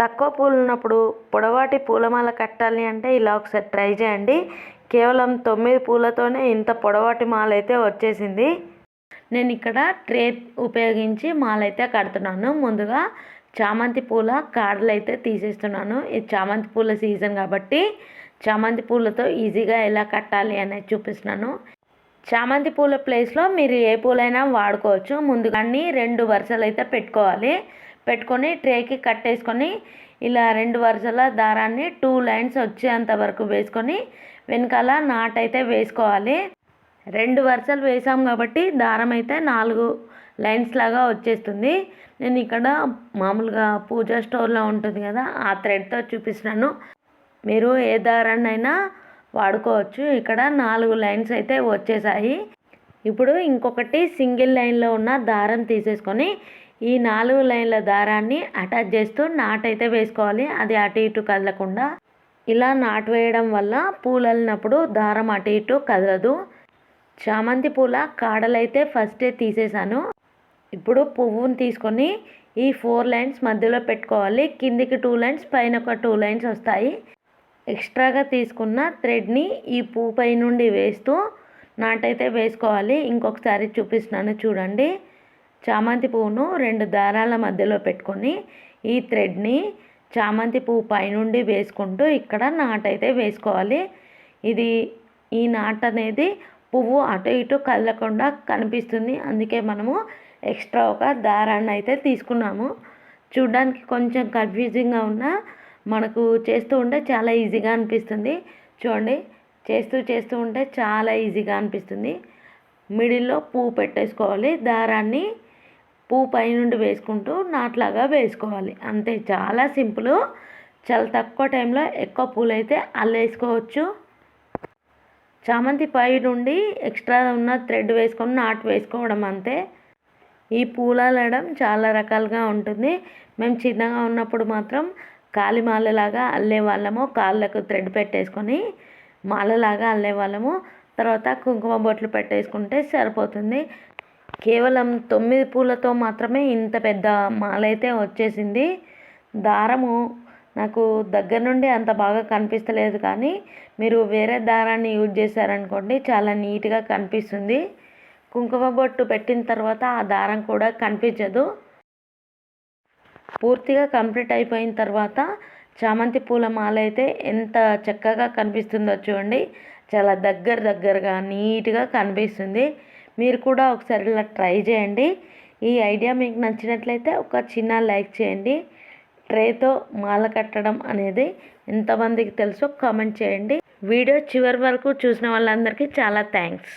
తక్కువ పూలు ఉన్నప్పుడు పొడవాటి పూలమాల కట్టాలి అంటే ఇలా ఒకసారి ట్రై చేయండి. కేవలం తొమ్మిది పూలతోనే ఇంత పొడవాటి మాల అయితే వచ్చేసింది. నేను ఇక్కడ ట్రే ఉపయోగించి మాల అయితే కడుతున్నాను. ముందుగా చామంతి పూల కాడలు అయితే తీసేస్తున్నాను. ఇది చామంతి పూల సీజన్ కాబట్టి చామంతి పూలతో ఈజీగా ఎలా కట్టాలి అనేది చూపిస్తున్నాను. చామంతి పూల ప్లేస్లో మీరు ఏ పూలైనా వాడుకోవచ్చు. ముందుగా అన్ని రెండు వరుసలు అయితే పెట్టుకోవాలి. పెట్టుకొని ట్రేకి కట్టేసుకొని ఇలా రెండు వరుసల దారాన్ని టూ లైన్స్ వచ్చేంత వరకు వేసుకొని వెనకాల నాటైతే వేసుకోవాలి. రెండు వరుసలు వేసాం కాబట్టి దారం అయితే నాలుగు లైన్స్ లాగా వచ్చేస్తుంది. నేను ఇక్కడ మామూలుగా పూజా స్టోర్లో ఉంటుంది కదా ఆ థ్రెడ్తో చూపిస్తున్నాను. మీరు ఏ దారాన్నైనా వాడుకోవచ్చు. ఇక్కడ నాలుగు లైన్స్ అయితే వచ్చేసాయి. ఇప్పుడు ఇంకొకటి సింగిల్ లైన్లో ఉన్న దారం తీసేసుకొని ఈ నాలుగు లైన్ల దారాన్ని అటాచ్ చేస్తూ నాటైతే వేసుకోవాలి. అది అటు ఇటు కదలకుండా. ఇలా నాటు వేయడం వల్ల పూలు అల్లినప్పుడు దారం అటు ఇటు కదలదు. చామంతి పూల కాడలైతే ఫస్టే తీసేసాను ఇప్పుడు పువ్వుని తీసుకొని ఈ ఫోర్ లైన్స్ మధ్యలో పెట్టుకోవాలి. కిందికి టూ లైన్స్ పైన ఒక టూ లైన్స్ వస్తాయి. ఎక్స్ట్రాగా తీసుకున్న థ్రెడ్ని ఈ పువ్వు పై నుండి వేస్తూ నాటైతే వేసుకోవాలి. ఇంకొకసారి చూపిస్తున్నాను చూడండి. చామంతి పువ్వును రెండు దారాల మధ్యలో పెట్టుకొని ఈ థ్రెడ్ని చామంతి పువ్వు పైనుండి వేసుకుంటూ ఇక్కడ నాటైతే వేసుకోవాలి. ఇది ఈ నాట్ అనేది పువ్వు అటు ఇటు కదలకుండా కనిపిస్తుంది. అందుకే మనము ఎక్స్ట్రా ఒక దారాన్ని అయితే తీసుకున్నాము. చూడడానికి కొంచెం కన్ఫ్యూజింగ్గా ఉన్న మనకు చేస్తూ ఉంటే చాలా ఈజీగా అనిపిస్తుంది. చూడండి చేస్తూ చేస్తూ ఉంటే చాలా ఈజీగా అనిపిస్తుంది. మిడిల్లో పువ్వు పెట్టేసుకోవాలి. దారాన్ని పువ్వు పైనుండి వేసుకుంటూ నాట్లాగా వేసుకోవాలి. అంతే చాలా సింపుల్. చాలా తక్కువ టైంలో ఎక్కువ పూలు అయితే అల్లేసుకోవచ్చు. చామంతి పై నుండి ఎక్స్ట్రా ఉన్న థ్రెడ్ వేసుకొని నాటు వేసుకోవడం అంతే. ఈ పూలు అల్లడం చాలా రకాలుగా ఉంటుంది. మేము చిన్నగా ఉన్నప్పుడు మాత్రం కాలి మాలలాగా అల్లే వాళ్ళము కాళ్ళకు థ్రెడ్ పెట్టేసుకొని మాలలాగా అల్లే వాళ్ళము తర్వాత కుంకుమ బొట్లు పెట్టేసుకుంటే సరిపోతుంది. కేవలం తొమ్మిది పూలతో మాత్రమే ఇంత పెద్ద మాల అయితే వచ్చేసింది. దారము నాకు దగ్గర నుండి అంత బాగా కనిపిస్తలేదు కానీ మీరు వేరే దారాన్ని యూజ్ చేశారనుకోండి చాలా నీట్గా కనిపిస్తుంది. కుంకుమ బొట్టు పెట్టిన తర్వాత ఆ దారం కూడా కనిపించదు. పూర్తిగా కంప్లీట్ అయిపోయిన తర్వాత చామంతి పూల మాల అయితే ఎంత చక్కగా కనిపిస్తుందో చూడండి. చాలా దగ్గర దగ్గరగా నీట్గా కనిపిస్తుంది. మీరు కూడా ఒకసారి ఇలా ట్రై చేయండి. ఈ ఐడియా మీకు నచ్చినట్లయితే ఒక చిన్న లైక్ చేయండి. ట్రేతో మాల కట్టడం అనేది ఎంతమందికి తెలుసో కామెంట్ చేయండి. వీడియో చివరి వరకు చూసిన వాళ్ళందరికీ చాలా థ్యాంక్స్.